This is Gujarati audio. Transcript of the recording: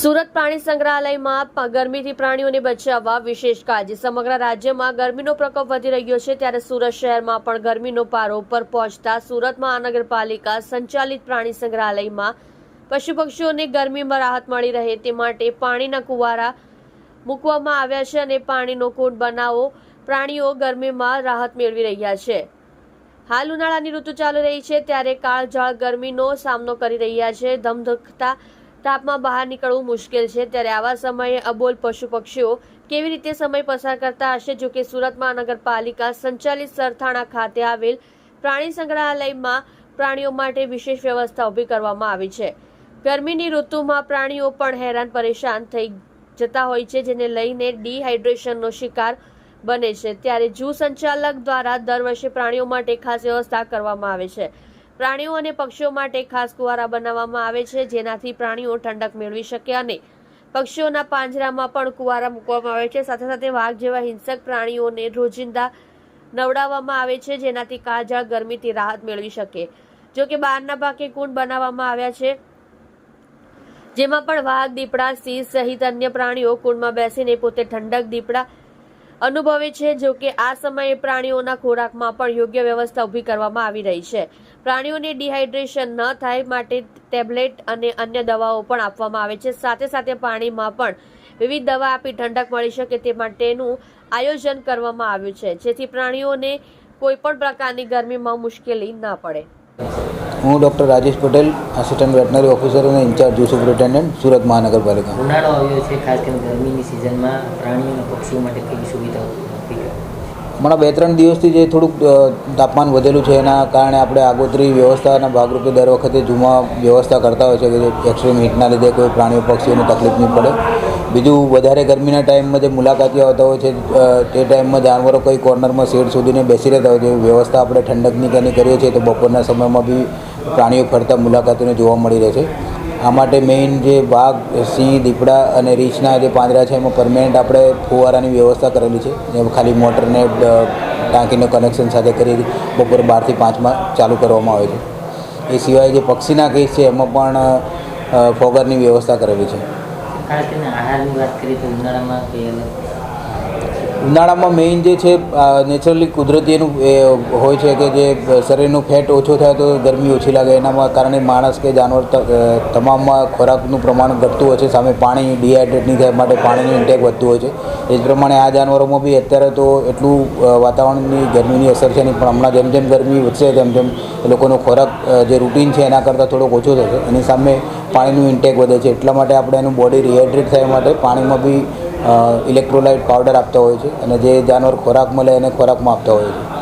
સુરત પ્રાણી સંગ્રહાલયમાં ગરમીથી પ્રાણીઓને બચાવવા વિશેષ કાળજી. સમગ્ર રાજ્યમાં ગરમીનો પ્રકોપ વધી રહ્યો છે ત્યારે સુરત શહેરમાં પણ ગરમીનો પારો ઉપર પહોંચતા સુરત મહાનગરપાલિકા સંચાલિત પ્રાણી સંગ્રહાલયમાં પશુ પક્ષીઓને ગરમીમાં રાહત મળી રહે તે માટે પાણીના કુવારા મૂકવામાં આવ્યા છે અને પાણીનો કુંડ બનાવો પ્રાણીઓ ગરમીમાં રાહત મેળવી રહ્યા છે. હાલ ઉનાળાની ઋતુ ચાલુ રહી છે ત્યારે કાળઝાળ ગરમીનો સામનો કરી રહ્યા છે. ધમધકતા તાપમાં બહાર નીકળવું મુશ્કેલ છે. ત્યારે આવા સમયે અબોલ પશુ પક્ષીઓ કેવી રીતે સમય પસાર કરતા હશે? જો કે સુરત મહાનગરપાલિકા સંચાલિત સરથાણા ખાતે આવેલ પ્રાણી સંગ્રહાલયમાં પ્રાણીઓ માટે વિશેષ વ્યવસ્થા ઊભી કરવામાં આવી છે. ગરમીની ઋતુમાં પ્રાણીઓ પણ હેરાન પરેશાન થઈ જતા હોય છે, જેને લઈને ડિહાઇડ્રેશનનો શિકાર બને છે. ત્યારે જૂ સંચાલક દ્વારા દર વર્ષે પ્રાણીઓ માટે ખાસ વ્યવસ્થા કરવામાં આવે છે. પ્રાણીઓ અને પક્ષીઓ માટે ખાસ કુવારા બનાવવામાં આવે છે, જેનાથી પ્રાણીઓ ઠંડક મેળવી શકે અને પક્ષીઓના પાંજરામાં પણ કુવારા મૂકવામાં આવે છે. સાથે સાથે વાઘ જેવા હિંસક પ્રાણીઓને રોજિંદા નવડાવવામાં આવે છે, જેનાથી કાળજાળ ગરમીથી રાહત મેળવી શકે. જો કે બહારના ભાગે કુંડ બનાવવામાં આવ્યા છે, જેમાં પણ વાઘ, દીપડા, સિંહ સહિત અન્ય પ્રાણીઓ કુંડમાં બેસીને પોતે ઠંડક, દીપડા અનુભવે છે જો કે આ સમયે પ્રાણીઓના ખોરાકમાં પણ યોગ્ય વ્યવસ્થા ઊભી કરવામાં આવી રહી છે. પ્રાણીઓને ડિહાઇડ્રેશન ન થાય માટે ટેબ્લેટ અને અન્ય દવાઓ પણ આપવામાં આવે છે. સાથે સાથે પાણીમાં પણ વિવિધ દવા આપી ઠંડક મળી શકે તે માટેનું આયોજન કરવામાં આવ્યું છે. જેથી પ્રાણીઓને કોઈ પણ પ્રકારની ગરમીમાં મુશ્કેલી ના પડે. હું doctor Rajesh Patel assistant veterinary officer અને ઇન્ચાર્જ જૂ સુપ્રિન્ટેન્ડન્ટ સુરત મહાનગરપાલિકા. ઉનાળો આવ્યો છે ખાસ કરીને ગરમીની સિઝનમાં પ્રાણીઓ અને પક્ષીઓ માટે કેવી સુવિધાઓ હમણાં બે ત્રણ દિવસથી જે થોડુંક તાપમાન વધેલું છે એના કારણે આપણે આગોતરી વ્યવસ્થાના ભાગરૂપે દર વખતે જૂમા વ્યવસ્થા કરતા હોય છે કે જે એક્સ્ટ્રીમ હીટના લીધે કોઈ પ્રાણીઓ પક્ષીઓને તકલીફ નહીં પડે. બીજું વધારે ગરમીના ટાઈમમાં જે મુલાકાતીઓ આવતા હોય છે તે ટાઈમમાં જાનવરો કોઈ કોર્નરમાં શેડ શોધીને બેસી રહેતા હોય છે. વ્યવસ્થા આપણે ઠંડકની કે કરીએ છીએ તો બપોરના સમયમાં બી પ્રાણીઓ ફરતા મુલાકાતીઓને જોવા મળી રહે છે. આ માટે મેઇન જે વાઘ, સિંહ, દીપડા અને રીંછના જે પાંદડા છે, એમાં પરમેનન્ટ આપણે ફુવારાની વ્યવસ્થા કરેલી છે. જેમ ખાલી મોટરને ટાંકીને કનેક્શન સાથે કરી બપોરે બારથી પાંચમાં ચાલુ કરવામાં આવે છે. એ સિવાય જે પક્ષીના કેસ છે, એમાં પણ ફોગરની વ્યવસ્થા કરેલી છે. ખાસ કરીને આહારની વાત કરીએ તો ઉનાળામાં ઉનાળામાં મેઇન જે છે નેચરલી કુદરતી એનું, એ, હોય છે કે જે શરીરનું ફેટ ઓછો થાય તો ગરમી ઓછી લાગે. એના કારણે માણસ કે જાનવર તમામમાં ખોરાકનું પ્રમાણ ઘટતું હોય છે. સામે પાણી ડિહાઇડ્રેટ નહીં થાય માટે પાણીનું ઇન્ટેક વધતું હોય છે. એ જ પ્રમાણે આ જાનવરોમાં બી અત્યારે તો એટલું વાતાવરણની ગરમીની અસર છે નહીં. પણ હમણાં જેમ જેમ ગરમી વધશે, તેમ તેમ એ લોકોનો ખોરાક જે રૂટીન છે એના કરતાં થોડોક ઓછો થશે. એની સામે પાણીનું ઇન્ટેક વધે છે. એટલા માટે આપણે એનું બોડી રિહાઇડ્રેટ થાય માટે પાણીમાં બી ઇલેક્ટ્રોલાઇટ પાવડર આપતા હોય છે અને જે જાનવર ખોરાક મળે એને ખોરાકમાં આપતા હોય છે.